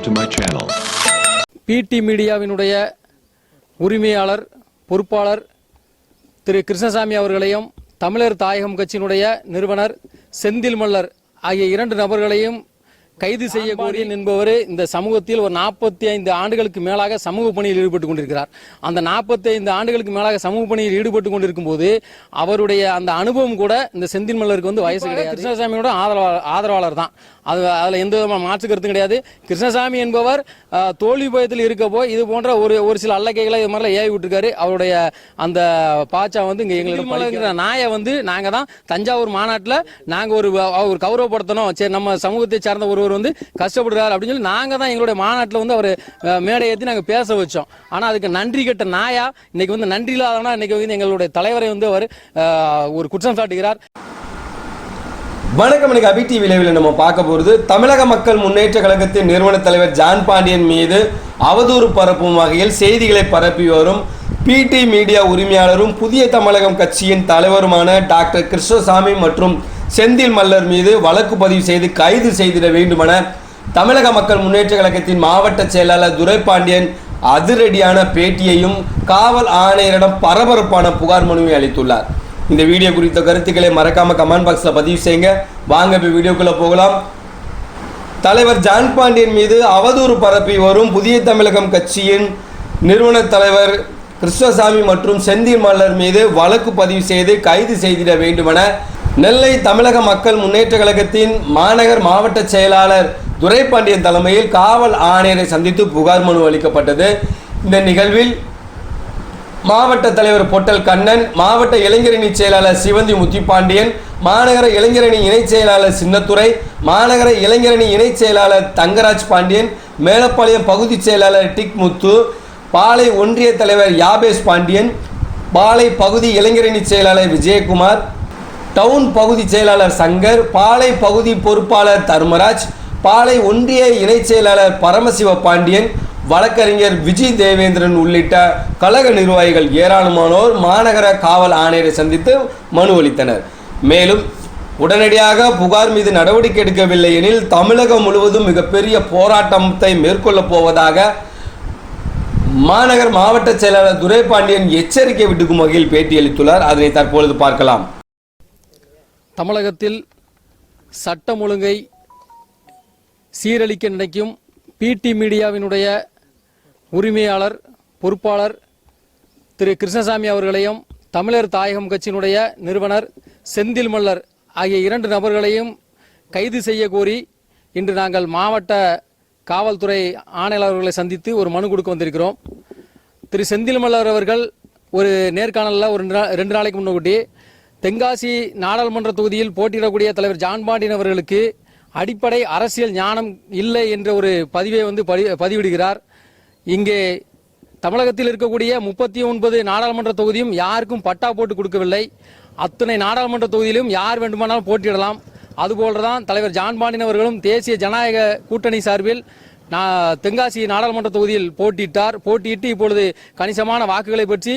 subscribe to my channel. பிடி மீடியாவினுடைய உரிமையாளர் பொறுப்பாளர் திரு கிருஷ்ணசாமி அவர்களையும் தமிழர் தாயகம் கட்சியினுடைய நிறுவனர் செந்தில் மல்லர் ஆகிய இரண்டு நபர்களையும் கைது செய்ய கோரி என்பவர் இந்த சமூகத்தில் ஒரு நாற்பத்தி ஐந்து ஆண்டுகளுக்கு மேலாக சமூக பணியில் ஈடுபட்டு கொண்டிருக்கிறார். அந்த நாற்பத்தி ஐந்து ஆண்டுகளுக்கு மேலாக சமூக பணியில் ஈடுபட்டு கொண்டிருக்கும் போது அவருடைய அந்த அனுபவம் கூட இந்த செந்தில் மல்லருக்கு வந்து வயசு கிடையாது. கிருஷ்ணசாமியோட ஆதரவாளர் ஆதரவாளர் தான். அது அதில் எந்த விதமான மாற்று கருத்தும் கிடையாது. கிருஷ்ணசாமி என்பவர் தோல்வி பயத்தில் இருக்க போய் இது போன்ற ஒரு ஒரு சில அல்லக்கைகளை இது மாதிரிலாம் ஏவி விட்டுருக்காரு. அவருடைய அந்த பாச்சா வந்து இங்க எங்களுக்கு நாயை வந்து நாங்க தான் தஞ்சாவூர் மாநாட்டில் நாங்க ஒரு ஒரு கௌரவப்படுத்தணும். சரி நம்ம சமூகத்தை சார்ந்த ஒருவர் வந்து கஷ்டப்படுறாரு அப்படின்னு சொல்லி நாங்கள் தான் எங்களுடைய மாநாட்டில் வந்து அவர் மேடை ஏற்றி நாங்க பேச வச்சோம். ஆனால் அதுக்கு நன்றி கெட்ட நாயா இன்னைக்கு வந்து நன்றி இல்லாதவனா இன்னைக்கு வந்து எங்களுடைய தலைவரை வந்து அவர் ஒரு குற்றம் சாட்டுகிறார். வணக்கம் இன்னைக்கு அபி டிவி விளைவில் நம்ம பார்க்க போகிறது தமிழக மக்கள் முன்னேற்ற கழகத்தின் நிறுவன தலைவர் ஜான் பாண்டியன் மீது அவதூறு பரப்பும் வகையில் செய்திகளை பரப்பி வரும் பிடி மீடியா உரிமையாளரும் புதிய தமிழகம் கட்சியின் தலைவருமான டாக்டர் கிருஷ்ணசாமி மற்றும் செந்தில் மல்லர் மீது வழக்கு பதிவு செய்து கைது செய்திட வேண்டுமென தமிழக மக்கள் முன்னேற்ற கழகத்தின் மாவட்ட செயலாளர் துரைபாண்டியன் அதிரடியான பேட்டியையும் காவல் ஆணையரிடம் பரபரப்பான புகார் மனுவை அளித்துள்ளார். இந்த வீடியோ குறித்த கருத்துக்களை மறக்காம கமெண்ட் பாக்ஸில் பதிவு செய்யுங்க. வாங்க இப்போ வீடியோக்குள்ளே போகலாம். தலைவர் ஜான் பாண்டியன் மீது அவதூறு பரப்பி வரும் புதிய தமிழகம் கட்சியின் நிறுவன தலைவர் கிருஷ்ணசாமி மற்றும் செந்தில் மல்லர் மீது வழக்கு பதிவு செய்து கைது செய்திட வேண்டுமென நெல்லை தமிழக மக்கள் முன்னேற்ற கழகத்தின் மாநகர் மாவட்ட செயலாளர் துரைபாண்டியன் தலைமையில் காவல் ஆணையரை சந்தித்து புகார் மனு அளிக்கப்பட்டது. இந்த நிகழ்வில் மாவட்ட தலைவர் பொட்டல் கண்ணன் மாவட்ட இளைஞரணி செயலாளர் சிவந்தி முத்திப்பாண்டியன் மாநகர இளைஞரணி இணைச் செயலாளர் சின்னத்துறை மாநகர இளைஞரணி இணைச் செயலாளர் தங்கராஜ் பாண்டியன் மேலப்பாளையம் பகுதி செயலாளர் டிக் முத்து பாளை ஒன்றிய தலைவர் யாபேஷ் பாண்டியன் பாளை பகுதி இளைஞரணி செயலாளர் விஜயகுமார் டவுன் பகுதி செயலாளர் சங்கர் பாலை பகுதி பொறுப்பாளர் தர்மராஜ் பாலை ஒன்றிய இணைச் செயலாளர் பரமசிவ பாண்டியன் வழக்கறிஞர் விஜய் தேவேந்திரன் உள்ளிட்ட கழக நிர்வாகிகள் ஏராளமானோர் மாநகர காவல் ஆணையரை சந்தித்து மனு அளித்தனர். மேலும் உடனடியாக புகார் மீது நடவடிக்கை எடுக்கவில்லை எனில் தமிழகம் முழுவதும் மிகப்பெரிய போராட்டத்தை மேற்கொள்ளப் போவதாக மாநகர் மாவட்ட செயலாளர் துரைபாண்டியன் எச்சரிக்கை விடுக்கும் வகையில் பேட்டியளித்துள்ளார். அதனை தற்பொழுது பார்க்கலாம். தமிழகத்தில் சட்டம் ஒழுங்கை சீரழிக்க நினைக்கும் பிடி மீடியாவினுடைய உரிமையாளர் பொறுப்பாளர் திரு கிருஷ்ணசாமி அவர்களையும் தமிழர் தாயகம் கட்சியினுடைய நிறுவனர் செந்தில் மல்லர் ஆகிய இரண்டு நபர்களையும் கைது செய்ய கோரி இன்று நாங்கள் மாவட்ட காவல்துறை ஆணையாளர்களை சந்தித்து ஒரு மனு கொடுக்க வந்திருக்கிறோம். திரு செந்தில் மல்லர் அவர்கள் ஒரு நேர்காணலில் ஒரு ரெண்டு நாள் ரெண்டு நாளைக்கு முன்னக்கூட்டி தென்காசி நாடாளுமன்ற தொகுதியில் போட்டியிடக்கூடிய தலைவர் ஜான் பாண்டியன் அவர்களுக்கு அடிப்படை அரசியல் ஞானம் இல்லை என்ற ஒரு பதிவை வந்து பதி- பதிவிடுகிறார். இங்கே தமிழகத்தில் இருக்கக்கூடிய முப்பத்தி ஒன்பது நாடாளுமன்ற தொகுதியும் யாருக்கும் பட்டா போட்டு கொடுக்கவில்லை. அத்தனை நாடாளுமன்ற தொகுதியிலும் யார் வேண்டுமானாலும் போட்டியிடலாம். அதுபோலதான் தலைவர் ஜான் பாண்டியன் அவர்களும் தேசிய ஜனநாயக கூட்டணி சார்பில் தென்காசி நாடாளுமன்ற தொகுதியில் போட்டியிட்டார். போட்டியிட்டு இப்பொழுது கணிசமான வாக்குகளை பெற்று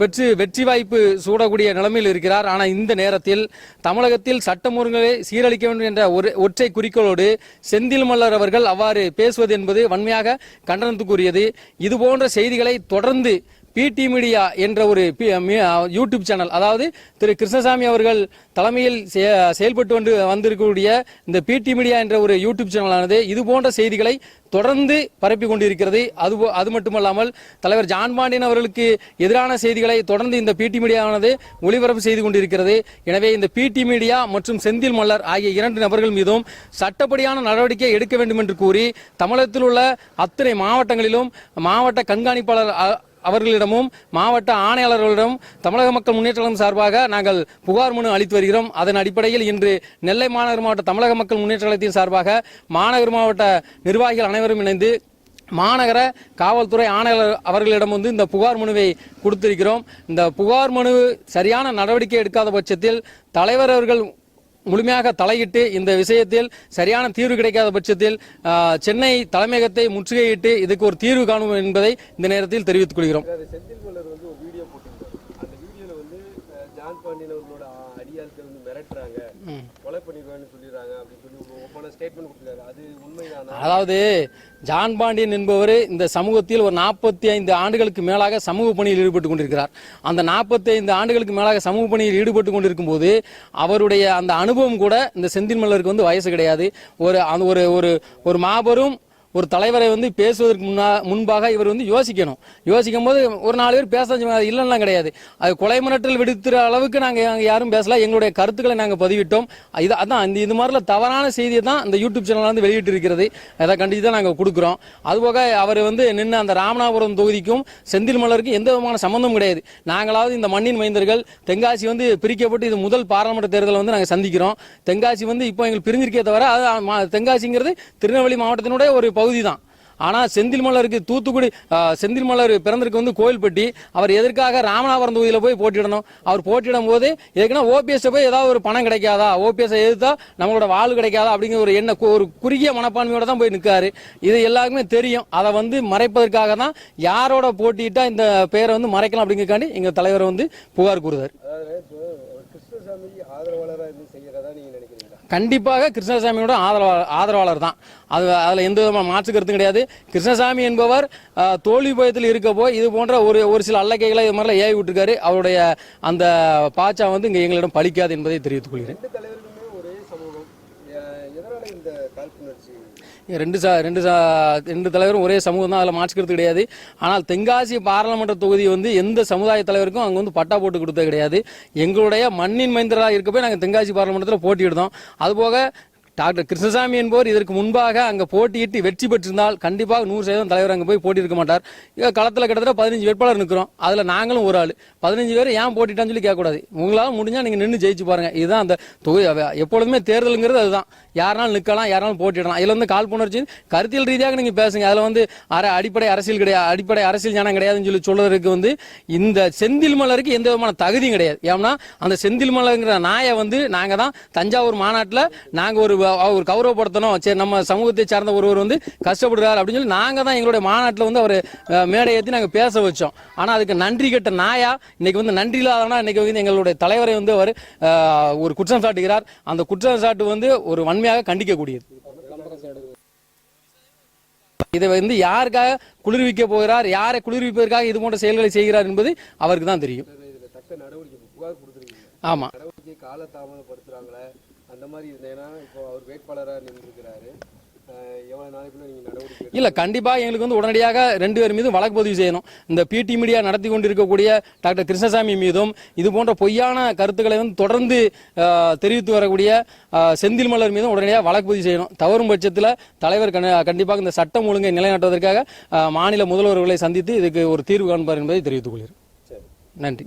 பெற்று வெற்றி வாய்ப்பு சூடக்கூடிய நிலைமையில் இருக்கிறார். ஆனால் இந்த நேரத்தில் தமிழகத்தில் சட்டம் ஒழுங்கை சீரழிக்க வேண்டும் என்ற ஒரு ஒற்றை குறிக்கோளோடு செந்தில் மல்லர் அவர்கள் அவ்வாறு பேசுவது என்பது வன்மையாக கண்டனத்துக்குரியது. இது போன்ற செய்திகளை தொடர்ந்து பிடி மீடியா என்ற ஒரு யூடியூப் சேனல் அதாவது திரு கிருஷ்ணசாமி அவர்கள் தலைமையில் செயல்பட்டு வந்து வந்திருக்கக்கூடிய இந்த பிடி மீடியா என்ற ஒரு யூடியூப் சேனலானது இது போன்ற செய்திகளை தொடர்ந்து பரப்பி கொண்டிருக்கிறது. அது அது மட்டுமல்லாமல் தலைவர் ஜான் பாண்டியன் அவர்களுக்கு எதிரான செய்திகளை தொடர்ந்து இந்த பிடி மீடியாவானது ஒளிபரப்பு செய்து கொண்டிருக்கிறது. எனவே இந்த பிடி மீடியா மற்றும் செந்தில் மல்லர் ஆகிய இரண்டு நபர்கள் மீதும் சட்டப்படியான நடவடிக்கை எடுக்க வேண்டும் என்று கூறி தமிழகத்தில் உள்ள அத்தனை மாவட்டங்களிலும் மாவட்ட கண்காணிப்பாளர் அவர்களிடமும் மாவட்ட ஆணையாளர்களிடம் தமிழக மக்கள் முன்னேற்ற கழகம் சார்பாக நாங்கள் புகார் மனு அளித்து வருகிறோம். அதன் அடிப்படையில் இன்று நெல்லை மாநகர் மாவட்ட தமிழக மக்கள் முன்னேற்ற கழகத்தின் சார்பாக மாநகர் மாவட்ட நிர்வாகிகள் அனைவரும் இணைந்து மாநகர காவல்துறை ஆணையாளர் அவர்களிடம் வந்து இந்த புகார் மனுவை கொடுத்திருக்கிறோம். இந்த புகார் மனு சரியான நடவடிக்கை எடுக்காத பட்சத்தில் தலைவர் அவர்கள் முழுமையாக தலையிட்டு இந்த விஷயத்தில் சரியான தீர்வு கிடைக்காத பட்சத்தில் சென்னை தலைமையகத்தை முற்றுகையிட்டு இதுக்கு ஒரு தீர்வு காணும் என்பதை இந்த நேரத்தில் தெரிவித்துக் கொள்கிறோம் செந்தில் மலர் வந்து ஒரு வீடியோ போட்டிருந்தாரு அந்த வீடியோல வந்து அஹ், ஜான் பாண்டியன் அவர்களோட அ- அடியாட்கள் வந்து மிரட்டுறாங்க கொலை பண்ணிடுவாங்க வேணும்னு சொல்லிடுறாங்க அப்படின்னு சொல்லி ஒரு ஓப்பனாக ஸ்டேட்மெண்ட் கொடுத்துருக்காரு அது உண்மைதானா அதாவது ஜான் பாண்டியன் என்பவர் இந்த சமூகத்தில் ஒரு நாற்பத்தி ஐந்து ஆண்டுகளுக்கு மேலாக சமூக பணியில் ஈடுபட்டு கொண்டிருக்கிறார். அந்த நாற்பத்தி ஐந்து ஆண்டுகளுக்கு மேலாக சமூக பணியில் ஈடுபட்டு கொண்டிருக்கும் போது அவருடைய அந்த அனுபவம் கூட இந்த செந்தில் மலருக்கு வந்து வயசு கிடையாது. ஒரு அந்த ஒரு ஒரு ஒரு மாபெரும் ஒரு தலைவரை வந்து பேசுவதற்கு முன்னா முன்பாக இவர் வந்து யோசிக்கணும். யோசிக்கும் போது ஒரு நாலு பேர் பேச இல்லைன்னா கிடையாது. அது கொலை மிரட்டல் விடுத்துற அளவுக்கு நாங்கள் அங்கே யாரும் பேசல. எங்களுடைய கருத்துக்களை நாங்கள் பதிவிட்டோம். இது அதான் இந்த இது மாதிரில தவறான செய்தியை தான் இந்த யூடியூப் சேனலில் வந்து வெளியிட்டு இருக்கிறது அதை கண்டித்து தான் நாங்கள் கொடுக்குறோம். அதுபோக அவர் வந்து நின்று அந்த ராமநாதபுரம் தொகுதிக்கும் செந்தில் மலருக்கும் எந்த விதமான சம்பந்தமும் கிடையாது. நாங்களாவது இந்த மண்ணின் மைந்தர்கள். தென்காசி வந்து பிரிக்கப்பட்டு இது முதல் பாராளுமன்ற தேர்தலை வந்து நாங்கள் சந்திக்கிறோம். தென்காசி வந்து இப்போ எங்களுக்கு பிரிஞ்சிருக்கே தவிர அது மா- தென்காசிங்கிறது திருநெல்வேலி மாவட்டத்தினுடைய ஒரு பகுதி தான் ஆனால் செந்தில் மலருக்கு தூத்துக்குடி செந்தில் மலர் பிறந்திருக்கு வந்து கோயில்பட்டி அவர் எதற்காக ராமநாதபுரம் தொகுதியில் போய் போட்டியிடணும்? அவர் போட்டியிடும் போது எதுக்குன்னா ஓபிஎஸ் போய் ஏதாவது ஒரு பணம் கிடைக்காதா? ஓபிஎஸ் எதிர்த்தா நம்மளோட வாழ் கிடைக்காதா? அப்படிங்கிற ஒரு எண்ண ஒரு குறுகிய மனப்பான்மையோட தான் போய் நிற்காரு இது எல்லாருக்குமே தெரியும். அதை வந்து மறைப்பதற்காக தான் யாரோட போட்டியிட்டா இந்த பேரை வந்து மறைக்கலாம் அப்படிங்கிறக்காண்டி எங்கள் தலைவர் வந்து புகார் கூறுதார். கிருஷ்ணசாமி ஆதரவாளராக இருந்து கண்டிப்பாக கிருஷ்ணசாமியோட ஆதரவாளர் ஆதரவாளர் தான் அது அதில் எந்த விதமான மாற்று கருத்தும் கிடையாது. கிருஷ்ணசாமி என்பவர் தோல்வி பயத்தில் இருக்க போய் இது போன்ற ஒரு ஒரு சில அல்லக்கைகளை இது மாதிரிலாம் ஏவி விட்டுருக்காரு. அவருடைய அந்த பாச்சா வந்து இங்கே எங்களிடம் பலிக்காது என்பதை தெரிவித்துக் கொள்கிறேன் ரெண்டு தலைவருக்குமே ஒரே சமூகம் எ- எதனால இந்த காழ்ப்புணர்ச்சி ரெண்டு சா ரெண்டு சா ரெண்டு தலைவரும் ஒரே சமூகம் தான் அதில் மாற்றிக்கிறது கிடையாது. ஆனால் தென்காசி பாராளுமன்ற தொகுதி வந்து எந்த சமுதாய தலைவருக்கும் அங்கே வந்து பட்டா போட்டு கொடுத்தது கிடையாது. எங்களுடைய மண்ணின் மைந்தராக இருக்கப்போ நாங்கள் தென்காசி பாராளுமன்றத்தில் போட்டியிடுதோம். அதுபோக டாக்டர் கிருஷ்ணசாமி என்பவர் இதற்கு முன்பாக அங்கே போட்டியிட்டு வெற்றி பெற்றிருந்தால் கண்டிப்பாக நூறு சதவீதம் தலைவர் அங்கே போய் போட்டியிருக்க மாட்டார். களத்தில் கிட்டத்தட்ட பதினஞ்சு வேட்பாளர் நிற்கிறோம் அதில் நாங்களும் ஒரு ஆள். பதினஞ்சு பேர் ஏன் போட்டிட்டான்னு சொல்லி கேட்கக்கூடாது. உங்களால் முடிஞ்சால் நீங்கள் நின்று ஜெயிச்சு பாருங்கள் இதுதான் அந்த தொகுதி. எப்பொழுதுமே தேர்தலுங்கிறது அதுதான். யாருனாலும் நிற்கலாம் யாருனாலும் போட்டிடலாம் இதில் வந்து காழ்ப்புணர்ச்சி கருத்தியல் ரீதியாக நீங்கள் பேசுங்க. அதில் வந்து அர அடிப்படை அரசியல் கிடையாது அடிப்படை அரசியல் ஞானம் கிடையாதுன்னு சொல்லி சொல்றதுக்கு வந்து இந்த செந்தில் மலருக்கு எந்த விதமான தகுதியும் கிடையாது. ஏன்னா அந்த செந்தில் மலருங்கிற நாயை வந்து நாங்கள் தான் தஞ்சாவூர் மாநாட்டில் நாங்கள் ஒரு அவர் கௌரவப்படுத்தணும். சரி நம்ம சமூகத்தை சார்ந்த ஒருவர் வந்து கஷ்டப்படுறாரு அப்படின்னு சொல்லி நாங்கள் தான் எங்களுடைய மாநாட்டில் வந்து அவர் மேடை ஏற்றி நாங்கள் பேச வச்சோம். ஆனால் அதுக்கு நன்றி கெட்ட நாயா இன்னைக்கு வந்து நன்றி இல்லாதனா இன்னைக்கு வந்து எங்களுடைய தலைவரை வந்து அவர் ஒரு குற்றம் சாட்டுகிறார். அந்த குற்றம் சாட்டு வந்து ஒரு வன்மையாக கண்டிக்கக்கூடியது. இதை வந்து யாருக்காக குளிர்விக்க போகிறார் யாரை குளிர்விப்பதற்காக இது போன்ற செயல்களை செய்கிறார் என்பது அவருக்கு தான் தெரியும். ஆமாம் ஆமா அந்த மாதிரி இருந்தேன்னா இப்போ அவர் வேட்பாளராக நின்றுருக்கிறாரு. இல்ல கண்டிப்பா எங்களுக்கு வந்து உடனடியாக ரெண்டு பேர் மீதும் வழக்கு பதிவு செய்யணும். இந்த பிடி மீடியா நடத்தி கொண்டிருக்கக்கூடிய டாக்டர் கிருஷ்ணசாமி மீதும் இது போன்ற பொய்யான கருத்துக்களை வந்து தொடர்ந்து தெரிவித்து வரக்கூடிய செந்தில் மலர் மீதும் உடனடியாக வழக்கு பதிவு செய்யணும். தவறும் பட்சத்தில் தலைவர் கண்டி- கண்டிப்பாக இந்த சட்டம் ஒழுங்கை நிலைநாட்டுவதற்காக மாநில முதல்வர்களை சந்தித்து இதுக்கு ஒரு தீர்வு காண்பார் என்பதை தெரிவித்துக் கொள்கிறேன். சரி. நன்றி.